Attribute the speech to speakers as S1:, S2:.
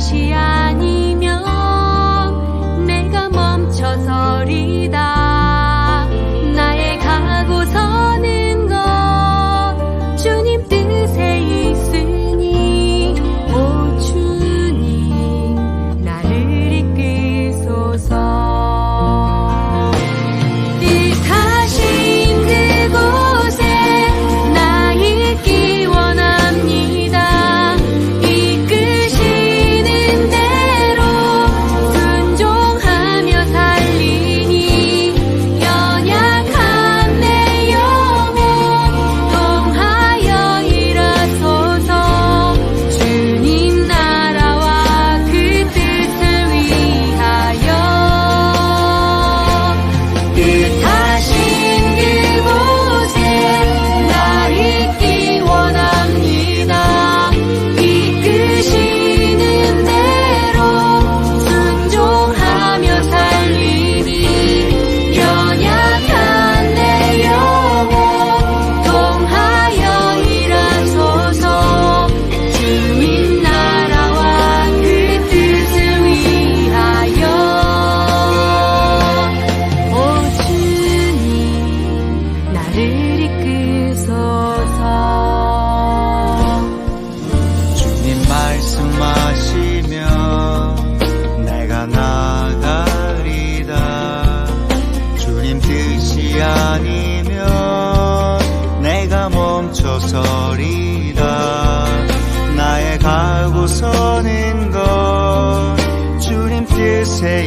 S1: シアに 말씀하시며
S2: 내가 나가리다 주님 뜻이 아니면 내가 멈춰서리다 나의 가고 서는 것 주님 뜻에